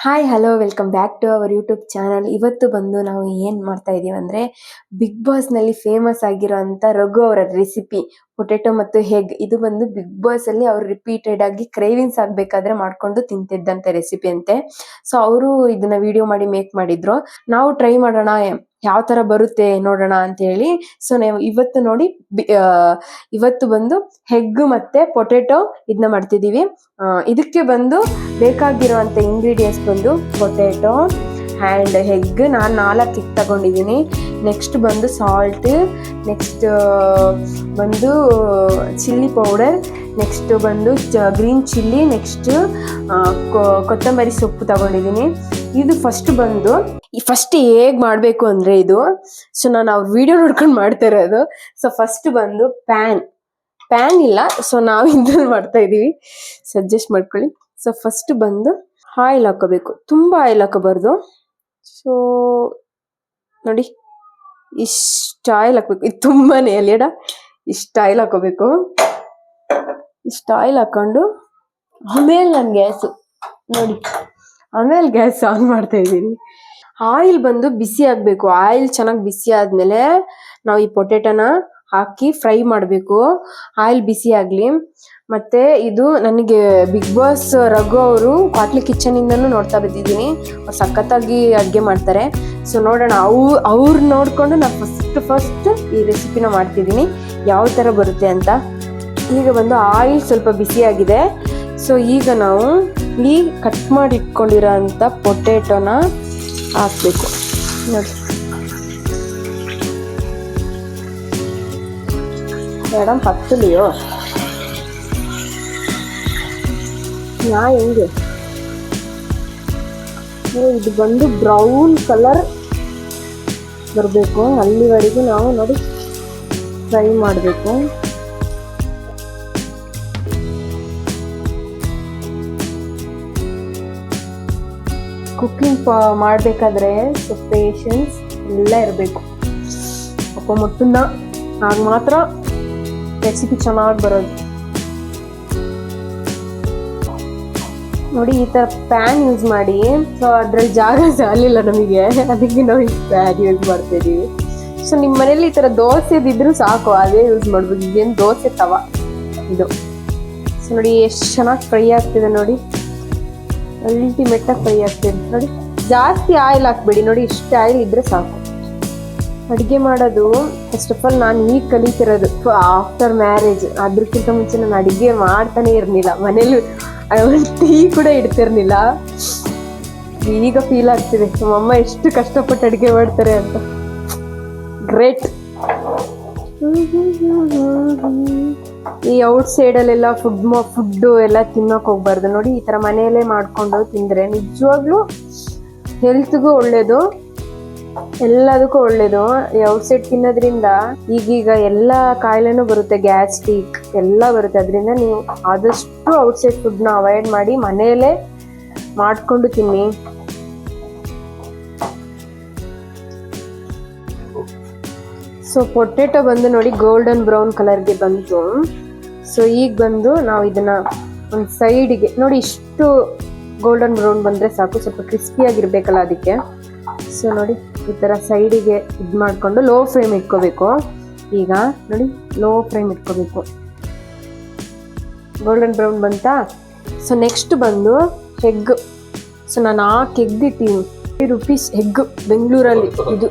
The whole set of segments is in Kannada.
Hi hello welcome back to our YouTube channel ಇವತ್ತು ಬಂದು ನಾವು ಏನು ಮಾಡ್ತಾ ಇದ್ದೀವಿ ಅಂದ್ರೆ ಬಿಗ್ ಬಾಸ್ನಲ್ಲಿ ಫೇಮಸ್ ಆಗಿರೋಂತ ರಘು ಅವರ ರೆಸಿಪಿ ಪೊಟೆಟೊ ಮತ್ತು ಹೆಗ್ ಇದು ಬಂದು ಬಿಗ್ ಬಾಸ್ ಅಲ್ಲಿ ಅವ್ರು ರಿಪೀಟೆಡ್ ಆಗಿ ಕ್ರೇವಿಂಗ್ಸ್ ಆಗಬೇಕಾದ್ರೆ ಮಾಡ್ಕೊಂಡು ತಿಂತಿದ್ದಂತ ರೆಸಿಪಿ ಅಂತೆ. ಸೊ ಅವರು ಇದನ್ನ ವಿಡಿಯೋ ಮಾಡಿ ಮೇಕ್ ಮಾಡಿದ್ರು. ನಾವು ಟ್ರೈ ಮಾಡೋಣ. ಯಾವ ತರ ಬರುತ್ತೆ ನೋಡೋಣ ಅಂತ ಹೇಳಿ ಸೊ ನೀವು ಇವತ್ತು ನೋಡಿ ಇವತ್ತು ಬಂದು ಹೆಗ್ ಮತ್ತೆ ಪೊಟೆಟೊ ಇದನ್ನ ಮಾಡ್ತಿದೀವಿ ಇದಕ್ಕೆ ಬಂದು ಬೇಕಾಗಿರುವಂತ ಇಂಗ್ರೀಡಿಯೆಂಟ್ಸ್ ಬಂದು ಪೊಟೆಟೊ ಆ್ಯಂಡ್ ಹೆಗ್ ನಾನು ನಾಲ್ಕು ಹಿಗ್ ತಗೊಂಡಿದ್ದೀನಿ. ನೆಕ್ಸ್ಟ್ ಬಂದು ಸಾಲ್ಟ್ ನೆಕ್ಸ್ಟ್ ಬಂದು ಚಿಲ್ಲಿ ಪೌಡರ್ ನೆಕ್ಸ್ಟ್ ಬಂದು ಗ್ರೀನ್ ಚಿಲ್ಲಿ ನೆಕ್ಸ್ಟ್ ಕೊತ್ತಂಬರಿ ಸೊಪ್ಪು ತಗೊಂಡಿದ್ದೀನಿ. ಇದು ಫಸ್ಟ್ ಬಂದು. ಫಸ್ಟ್ ಹೇಗ್ ಮಾಡಬೇಕು ಅಂದ್ರೆ ಇದು ಸೊ ನಾನು ಅವ್ರ ವಿಡಿಯೋ ನೋಡ್ಕೊಂಡು ಮಾಡ್ತಾ ಇರೋದು. ಸೊ ಫಸ್ಟ್ ಬಂದು ಪ್ಯಾನ್ ಪ್ಯಾನ್ ಇಲ್ಲ ಸೊ ನಾವು ಇದ್ರಲ್ಲಿ ಮಾಡ್ತಾ ಇದೀವಿ. ಸಜೆಸ್ಟ್ ಮಾಡ್ಕೊಳ್ಳಿ. ಸೊ ಫಸ್ಟ್ ಬಂದು ಆಯಿಲ್ ಹಾಕೋಬೇಕು ತುಂಬಾ ಆಯಿಲ್ ಹಾಕೋಬಾರ್ದು ಸೊ ನೋಡಿ, ಇಷ್ಟು ಆಯಿಲ್ ಹಾಕ್ಬೇಕು. ಇದು ತುಂಬಾನೇ ಅಲ್ಲಿಡ ಇಷ್ಟು ಆಯಿಲ್ ಹಾಕೋಬೇಕು ಇಷ್ಟು ಆಯಿಲ್ ಹಾಕೊಂಡು ಆಮೇಲೆ ನಾನು ಗ್ಯಾಸು. ನೋಡಿ. ಆಮೇಲೆ ಗ್ಯಾಸ್ ಆನ್ ಮಾಡ್ತಾ ಇದ್ದೀನಿ. ಆಯಿಲ್ ಬಂದು ಬಿಸಿ ಆಗಬೇಕು. ಆಯಿಲ್ ಚೆನ್ನಾಗಿ ಬಿಸಿ ಆದಮೇಲೆ ನಾವು ಈ ಪೊಟೆಟೊನ ಹಾಕಿ ಫ್ರೈ ಮಾಡಬೇಕು. ಆಯಿಲ್ ಬಿಸಿ ಆಗಲಿ. ಮತ್ತು ಇದು ನನಗೆ ಬಿಗ್ ಬಾಸ್ ರಘು ಅವರು ಕ್ವಾಟ್ಲಿ ಕಿಚನ್ ಇಂದನೂ ನೋಡ್ತಾ ಬಿದ್ದಿದ್ದೀನಿ ಅವ್ರು ಸಖತ್ತಾಗಿ ಅಡುಗೆ ಮಾಡ್ತಾರೆ. ಸೊ ನೋಡೋಣ ಅವು ಅವ್ರು ನೋಡಿಕೊಂಡು ನಾನು ಫಸ್ಟ್ ಫಸ್ಟ್ ಈ ರೆಸಿಪಿನ ಮಾಡ್ತಿದ್ದೀನಿ. ಯಾವ ಥರ ಬರುತ್ತೆ ಅಂತ. ಈಗ ಬಂದು ಆಯಿಲ್ ಸ್ವಲ್ಪ ಬಿಸಿಯಾಗಿದೆ ಸೊ ಈಗ ನಾವು ಈ ಕಟ್ ಮಾಡಿ ಇಟ್ಕೊಂಡಿರೋ ಅಂಥ ಪೊಟೆಟೊನ ಹಾಕ್ಬೇಕು. ನೋಡಿ. ಮೇಡಮ್ ಹತ್ತಲಿಯೋ ನಾ ಹೆಂಗೆ? ಏ, ಇದು ಬಂದು ಬ್ರೌನ್ ಕಲರ್ ಬರಬೇಕು. ಅಲ್ಲಿವರೆಗೂ ನಾವು ನೋಡಿ ಫ್ರೈ ಮಾಡಬೇಕು. ಕುಕ್ಕಿಂಗ್ ಮಾಡಬೇಕಾದ್ರೆ ಸ್ವಲ್ಪ ಪೇಷನ್ಸ್ ಎಲ್ಲ ಇರಬೇಕು. ಅಪ್ಪ ಮುಟ್ಟನ್ನ ಆಗ ಮಾತ್ರ ರೆಸಿಪಿ ಚೆನ್ನಾಗಿ ಬರೋದು. ನೋಡಿ ಈ ಥರ ಪ್ಯಾನ್ ಯೂಸ್ ಮಾಡಿ ಸೊ ಅದ್ರಲ್ಲಿ ಜಾಗ ಸಾಲಿಲ್ಲ ನಮಗೆ. ಅದಕ್ಕೆ ನಾವು ಈ ಪ್ಯಾನ್ ಯೂಸ್ ಸೊ ನಿಮ್ಮ ಮನೇಲಿ ಈ ಥರ ದೋಸೆದಿದ್ರು ಸಾಕು, ಅದೇ ಯೂಸ್ ಮಾಡ್ಬೋದು. ಇದೇನು ದೋಸೆ ತವ? ಇದು. ಸೊ ನೋಡಿ ಎಷ್ಟು ಚೆನ್ನಾಗಿ ಫ್ರೈ ಆಗ್ತಿದೆ ನೋಡಿ. ಅಲ್ಟಿಮೇಟ್ ಆಗಿ ಫ್ರೈ ಆಗ್ತಿದೆ ನೋಡಿ, ಜಾಸ್ತಿ ಆಯಿಲ್ ಹಾಕ್ಬೇಡಿ. ನೋಡಿ, ಇಷ್ಟು ಆಯಿಲ್ ಇದ್ರೆ ಸಾಕು. ಅಡುಗೆ ಮಾಡೋದು ಫಸ್ಟ್ ಆಫ್ ಆಲ್ ನಾನು ಈಗ ಕಲಿತಿರೋದು ಆಫ್ಟರ್ ಮ್ಯಾರೇಜ್ ಅದ್ರಕ್ಕಿಂತ ಮುಂಚೆ ನಾನು ಅಡುಗೆ ಮಾಡ್ತಾನೆ ಇರಲಿಲ್ಲ. ಮನೇಲಿ ಟೀ ಕೂಡ ಇಡ್ತಿರ್ಲಿಲ್ಲ. ಈಗ ಫೀಲ್ ಆಗ್ತಿದೆ. ನಮ್ಮಮ್ಮ ಎಷ್ಟು ಕಷ್ಟಪಟ್ಟು ಅಡುಗೆ ಮಾಡ್ತಾರೆ ಅಂತ. ಗ್ರೇಟ್ ಈ ಔಟ್ ಸೈಡಲ್ಲೆಲ್ಲ ಫುಡ್ ಫುಡ್ಡು ಎಲ್ಲ ತಿನ್ನೋಕೆ ಹೋಗ್ಬಾರ್ದು. ನೋಡಿ, ಈ ಥರ ಮನೆಯಲ್ಲೇ ಮಾಡ್ಕೊಂಡು ತಿಂದರೆ ನಿಜವಾಗ್ಲೂ ಹೆಲ್ತ್ಗೂ ಒಳ್ಳೇದು, ಎಲ್ಲದಕ್ಕೂ ಒಳ್ಳೇದು. ಈ ಔಟ್ಸೈಡ್ ತಿನ್ನೋದ್ರಿಂದ ಈಗೀಗ ಎಲ್ಲ ಕಾಯಿಲೆನೂ ಬರುತ್ತೆ ಗ್ಯಾಸ್ಟ್ರಿಕ್ ಎಲ್ಲ ಬರುತ್ತೆ. ಅದರಿಂದ ನೀವು ಆದಷ್ಟು ಔಟ್ಸೈಡ್ ಫುಡ್ನ ಅವಾಯ್ಡ್ ಮಾಡಿ ಮನೆಯಲ್ಲೇ ಮಾಡಿಕೊಂಡು ತಿನ್ನಿ. ಸೊ ಪೊಟೆಟೊ ಬಂದು ನೋಡಿ ಗೋಲ್ಡನ್ ಬ್ರೌನ್ ಕಲರ್ಗೆ ಬಂತು. ಸೊ ಈಗ ಬಂದು ನಾವು ಇದನ್ನ ಒಂದು ಸೈಡಿಗೆ ನೋಡಿ ಇಷ್ಟು ಗೋಲ್ಡನ್ ಬ್ರೌನ್ ಬಂದರೆ ಸಾಕು, ಸ್ವಲ್ಪ ಕ್ರಿಸ್ಪಿಯಾಗಿರಬೇಕಲ್ಲ ಅದಕ್ಕೆ. ಸೊ ನೋಡಿ ಈ ಥರ ಸೈಡಿಗೆ ಇದು ಮಾಡಿಕೊಂಡು ಲೋ ಫ್ಲೇಮ್ ಇಟ್ಕೋಬೇಕು. ಈಗ ನೋಡಿ ಲೋ ಫ್ಲೇಮ್ ಇಟ್ಕೋಬೇಕು. ಗೋಲ್ಡನ್ ಬ್ರೌನ್ ಬಂತಾ. ಸೊ ನೆಕ್ಸ್ಟ್ ಬಂದು ಹೆಗ್ ಸೊ ನಾನು ನಾಲ್ಕು ಇಟ್ಟಿದ್ದೀನಿ ಫೈವ್ ರುಪೀಸ್ ಹೆಗ್ ಬೆಂಗಳೂರಲ್ಲಿ ಇದು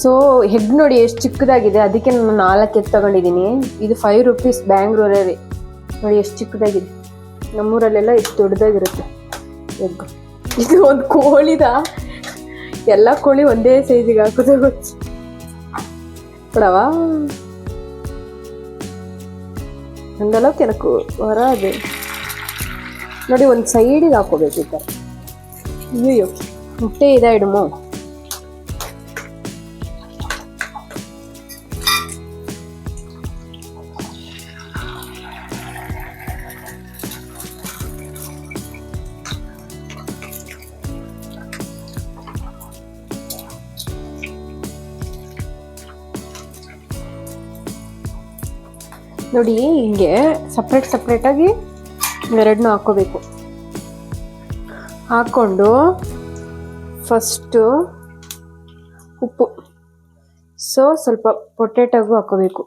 ಸೊ ಹೆಗ್ ನೋಡಿ ಎಷ್ಟು ಚಿಕ್ಕದಾಗಿದೆ, ಅದಕ್ಕೆ ನಾನು ನಾಲ್ಕು ಎತ್ತು ತಗೊಂಡಿದ್ದೀನಿ ಇದು ಫೈವ್ ರುಪೀಸ್ ಬ್ಯಾಂಗ್ಳೂರಲ್ಲಿ ನೋಡಿ ಎಷ್ಟು ಚಿಕ್ಕದಾಗಿದೆ. ನಮ್ಮೂರಲ್ಲೆಲ್ಲ ಎಷ್ಟು ದೊಡ್ಡದಾಗಿರುತ್ತೆ. ಎಗ್ ಇದು ಒಂದು ಕೋಳಿದ? ಎಲ್ಲ ಕೋಳಿ ಒಂದೇ ಸೈಜಿಗೆ ಹಾಕೋದು. ಗೊತ್ತು ಕೊಡವಾ ಹಂಗಲ್ಲ ಎನಕು ಹೊರ ಅದು ನೋಡಿ, ಒಂದು ಸೈಡಿಗೆ ಹಾಕೋಬೇಕು ಅಯ್ಯೋ ಮುಟ್ಟೆ ಇದೆ ಇಡುಮೋ ನೋಡಿ, ಹಿಂಗೆ ಸಪ್ರೇಟ್ ಸಪ್ರೇಟಾಗಿ ಎರಡನ್ನೂ ಹಾಕೋಬೇಕು ಹಾಕ್ಕೊಂಡು ಫಸ್ಟು ಉಪ್ಪು. ಸೊ ಸ್ವಲ್ಪ ಪೊಟೆಟೊಗೂ ಹಾಕೋಬೇಕು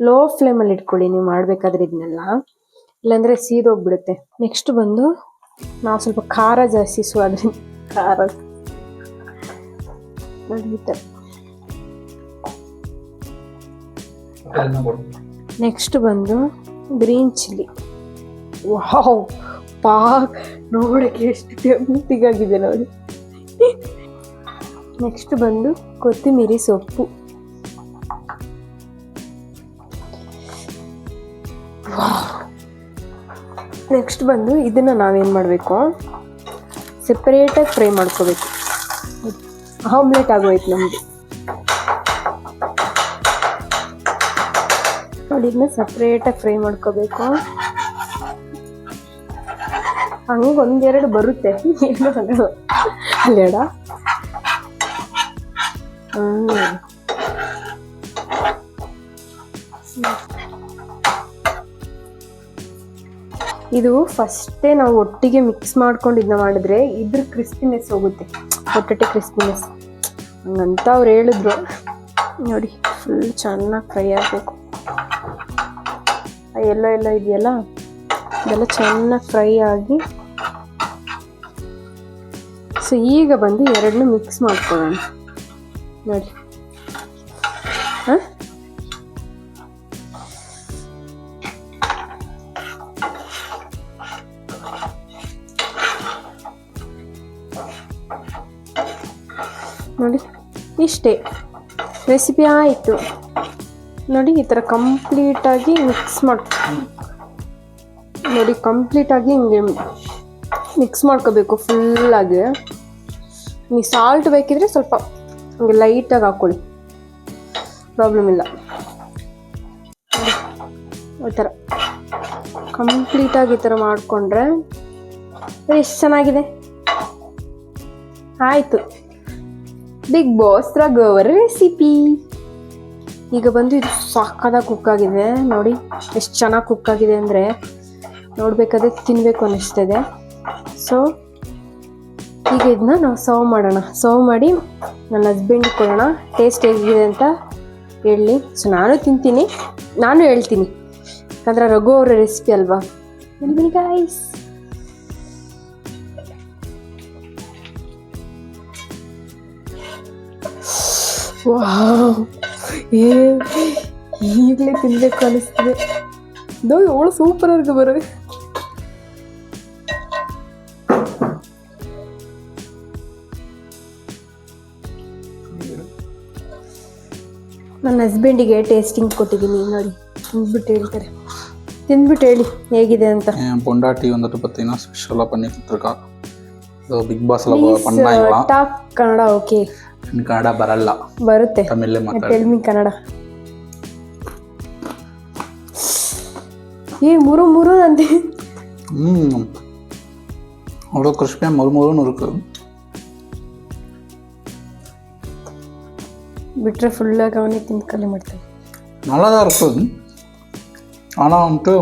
ಲೋ ಫ್ಲೇಮಲ್ಲಿ ಇಟ್ಕೊಳ್ಳಿ, ನೀವು ಮಾಡಬೇಕಾದ್ರೆ ಇದನ್ನೆಲ್ಲ ಇಲ್ಲಾಂದರೆ ಸೀದೋಗ್ಬಿಡುತ್ತೆ. ನೆಕ್ಸ್ಟ್ ಬಂದು ನಾವು ಸ್ವಲ್ಪ ಖಾರ ಜಾಸ್ತಿ ಸೊ ಅದರಿಂದ ಖಾರ. ನೆಕ್ಸ್ಟ್ ಬಂದು ಗ್ರೀನ್ ಚಿಲ್ಲಿ ವಾವ್ ಪಾಕ್ ನೋಡಕ್ಕೆ ಎಷ್ಟು ಟೆಂಪ್ಟಿಗಾಗಿದೆ ನೋಡಿ. ನೆಕ್ಸ್ಟ್ ಬಂದು ಕೊತ್ತಿಮೀರಿ ಸೊಪ್ಪು. ನೆಕ್ಸ್ಟ್ ಬಂದು ಇದನ್ನು ನಾವೇನು ಮಾಡಬೇಕು? ಸೆಪ್ರೇಟಾಗಿ ಫ್ರೈ ಮಾಡ್ಕೋಬೇಕು. ಆಮ್ಲೆಟ್ ಆಗೋಯ್ತು ನಮಗೆ ನೋಡಿ ಇದನ್ನ ಸಪ್ರೇಟಾಗಿ ಫ್ರೈ ಮಾಡ್ಕೋಬೇಕು. ಹಂಗೆ ಒಂದೆರಡು ಬರುತ್ತೆ. ಏನು ಅಲ್ಲೇಡ ಇದು ಫಸ್ಟೇ ನಾವು ಒಟ್ಟಿಗೆ ಮಿಕ್ಸ್ ಮಾಡ್ಕೊಂಡು ಇದನ್ನ ಮಾಡಿದ್ರೆ ಇದ್ರ ಕ್ರಿಸ್ಪಿನೆಸ್ ಹೋಗುತ್ತೆ. ಒಟ್ಟೊಟ್ಟೆ ಕ್ರಿಸ್ಪಿನೆಸ್ ಹಂಗಂತ ಅವ್ರು ಹೇಳಿದ್ರು. ನೋಡಿ ಫುಲ್ ಚೆನ್ನಾಗಿ ಫ್ರೈ ಆಗಬೇಕು. ಎಲ್ಲ ಎಲ್ಲ ಇದೆಯಲ್ಲ? ಇದೆಲ್ಲ ಚೆನ್ನಾಗಿ ಫ್ರೈ ಆಗಿ. ಸೊ ಈಗ ಬಂದು ಎರಡನ್ನೂ ಮಿಕ್ಸ್ ಮಾಡ್ಕೊಳ್ಳೋಣ. ನೋಡಿ. ಹಾಂ? ನೋಡಿ. ಇಷ್ಟೇ. ರೆಸಿಪಿ ಆಯಿತು. ನೋಡಿ, ಈ ಥರ ಕಂಪ್ಲೀಟಾಗಿ ಮಿಕ್ಸ್ ಮಾಡ್ಕೊ ನೋಡಿ, ಕಂಪ್ಲೀಟಾಗಿ ಹಿಂಗೆ ಮಿಕ್ಸ್ ಮಾಡ್ಕೋಬೇಕು ಫುಲ್ಲಾಗಿ. ನೀವು ಸಾಲ್ಟ್ ಬೇಕಿದ್ರೆ ಸ್ವಲ್ಪ ಹಂಗೆ ಲೈಟಾಗಿ ಹಾಕ್ಕೊಳ್ಳಿ. ಪ್ರಾಬ್ಲಮ್ ಇಲ್ಲ. ಈ ಥರ ಕಂಪ್ಲೀಟಾಗಿ ಈ ಥರ ಮಾಡಿಕೊಂಡ್ರೆ ಎಷ್ಟು ಚೆನ್ನಾಗಿದೆ. ಆಯಿತು. ಬಿಗ್ ಬಾಸ್ ರಗೋವರ್ ರೆಸಿಪಿ ಈಗ ಬಂದು ಇದು ಸಾಕಾದಾಗ ಕುಕ್ ಆಗಿದೆ. ನೋಡಿ, ಎಷ್ಟು ಚೆನ್ನಾಗಿ ಕುಕ್ ಆಗಿದೆ ಅಂದರೆ ನೋಡಬೇಕಾದ್ರೆ ತಿನ್ನಬೇಕು ಅನ್ನಿಸ್ತಿದೆ ಸೊ ಈಗ ಇದನ್ನ ನಾವು ಸರ್ವ್ ಮಾಡೋಣ. ಸರ್ವ್ ಮಾಡಿ ನನ್ನ ಹಸ್ಬೆಂಡ್ ಕೊಡೋಣ. ಟೇಸ್ಟ್ ಹೇಗಿದೆ ಅಂತ ಹೇಳಿ. ಸೊ ನಾನು ತಿಂತೀನಿ. ನಾನು ಹೇಳ್ತೀನಿ. ಯಾಕಂದ್ರೆ ರಘು ಅವರ ರೆಸಿಪಿ ಅಲ್ವಾ? Guys wow. ಏ ಈಗಲೇ ತಿನ್ಬೇಕು ಅನಿಸ್ತದೆ ದೋ ಅವಳು ಸೂಪರ್ ಆಗಿ ಬರ. ನನ್ನ ಹಸ್ಬೆಂಡಿಗೆ ಟೇಸ್ಟಿಂಗ್ ಕೊಟ್ಟಿದ್ದೀನಿ ನೋಡಿ. ತಿಂದ್ಬಿಟ್ಟು ಹೇಳ್ತಾರೆ. ತಿಂದ್ಬಿಟ್ಟು ಹೇಳಿ ಹೇಗಿದೆ ಅಂತ. ಪೊಂಡಾಟಿ ಒಂದು ಪತ್ತಿನ ಸ್ಪೆಷಲ್ ಪನ್ನೀರ್ ತಿರ್ಗಾ பிக் பாஸில் பண்ணாங்களாம் ಟಾಕ್ ಕನ್ನಡ ಓಕೆ எனக்கு அட பரல்ல ಬರುತ್ತೆ தமிழ்ல மாத்தாடு ಟೆಲ್ ಮಿ ಕನ್ನಡ ಏ ಮುರು ಮುರು ಅಂತೆ ம் அவ்வளோ கிறிஸ்பியாக மொறு மொறுன்னு இருக்கு ಬಿಟ್ರೆ ಫುಲ್ಲಾಗಿ ಅವನೇ ತಿಂದು ಖಾಲಿ ಮಾಡ್ತಾನೆ நல்லா தான் இருக்குது ஆனால் வந்துட்டு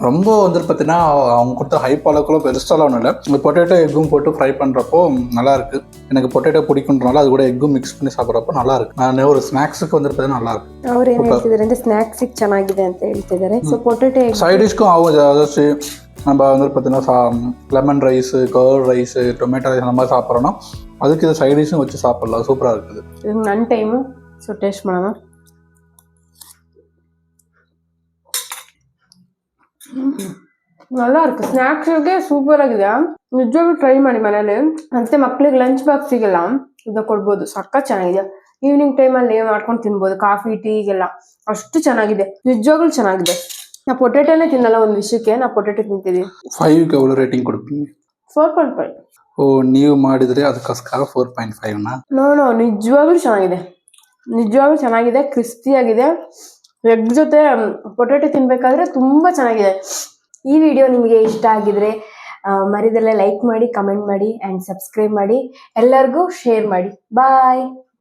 ரொம்ப வந்துட்டு பார்த்தீங்கன்னா அவங்க கொடுத்த ஹைப் அளவுக்குள்ள பெருசாலாம் ஒன்றும் இல்லை இந்த பொட்டேட்டோ எக்கும் போட்டு ஃப்ரை பண்ணுறப்போ நல்லா இருக்கு எனக்கு பொட்டேட்டோ பிடிக்குன்றனால அது கூட எக்கும் மிக்ஸ் பண்ணி சாப்பிட்றப்போ நல்லா இருக்கு நான் ஒரு ஸ்நாக்ஸுக்கு வந்துட்டு பார்த்தீங்கன்னா நல்லா இருக்கு ಅವ್ರು ಏನ್ ಹೇಳ್ತಿದಾರೆ ಅಂದ್ರೆ ಸ್ನಾಕ್ಸಿಗೆ ಚೆನ್ನಾಗಿದೆ ಅಂತ ಹೇಳ್ತಿದ್ದಾರೆ ಸೊ ಪೊಟೆಟೊ சைட் டிஷ்க்கும் ஆகும் ஏதாச்சும் நம்ம வந்து பார்த்தீங்கன்னா சா lemon rice curd rice tomato rice அந்த மாதிரி சாப்பிட்றோன்னா அதுக்கு இது சைட் டிஷ்ஷும் வச்சு சாப்பிட்லாம் சூப்பராக இருக்குது ಇದು ನನ್ನ ಟೈಮು ಸೊ ಟೇಸ್ಟ್ ನல்லாಯಿರುತ್ತೆ ಸ್ನ್ಯಾಕ್ಸ್ಗೆ ಸೂಪರ್ ಆಗಿದೆ. ನಿಜವಾಗ್ಲೂ ಟ್ರೈ ಮಾಡಿ ಮನೇಲಿ. ಮತ್ತೆ ಮಕ್ಕಳಿಗೆ ಲಂಚ್ ಬಾಕ್ಸ್ ಬಾಕ್ಸಿಗೆಲ್ಲ ಇದು ಕೊಡ್ಬೋದು. ಸಖತ್ ಚೆನ್ನಾಗಿದೆ. ಈವ್ನಿಂಗ್ ಟೈಮಲ್ಲಿ ಮಾಡ್ಕೊಂಡು ತಿನ್ಬೋದು. ಕಾಫಿ ಟೀಗೆಲ್ಲ ಅಷ್ಟು ಚೆನ್ನಾಗಿದೆ. ನಿಜವಾಗ್ಲೂ ಚೆನ್ನಾಗಿದೆ. ನಾ ಪೊಟೇಟೋನೇ ತಿನ್ನಲ್ಲ ಒಂದು ವಿಷಯಕ್ಕೆ. ನಾ ಪೊಟೇಟೋ ತಿಂತಿದ್ದೀನಿ. ಫೈವ್ ಅವಳು ರೇಟಿಂಗ್ ಕೊಡ್ತೀನಿ. ಫೋರ್ ಪಾಯಿಂಟ್ ಫೈವ್ ಓ ನೀವು ಮಾಡಿದ್ರೆ ಅದಕ್ಕೋಸ್ಕರ four point five no? No ನಿಜವಾಗ್ಲೂ ಚೆನ್ನಾಗಿದೆ. ನಿಜವಾಗ್ಲೂ ಚೆನ್ನಾಗಿದೆ. ಕ್ರಿಸ್ಪಿಯಾಗಿದೆ ಎಗ್ ಜೊತೆ ಪೊಟೊಟೊ ತಿನ್ಬೇಕಾದ್ರೆ ತುಂಬಾ ಚೆನ್ನಾಗಿದೆ. ಈ ವಿಡಿಯೋ ನಿಮಗೆ ಇಷ್ಟ ಆಗಿದ್ರೆ ಮರಿದಲ್ಲೇ ಲೈಕ್ ಮಾಡಿ ಕಮೆಂಟ್ ಮಾಡಿ ಆ್ಯಂಡ್ ಸಬ್ಸ್ಕ್ರೈಬ್ ಮಾಡಿ. ಎಲ್ಲರಿಗೂ ಶೇರ್ ಮಾಡಿ. ಬಾಯ್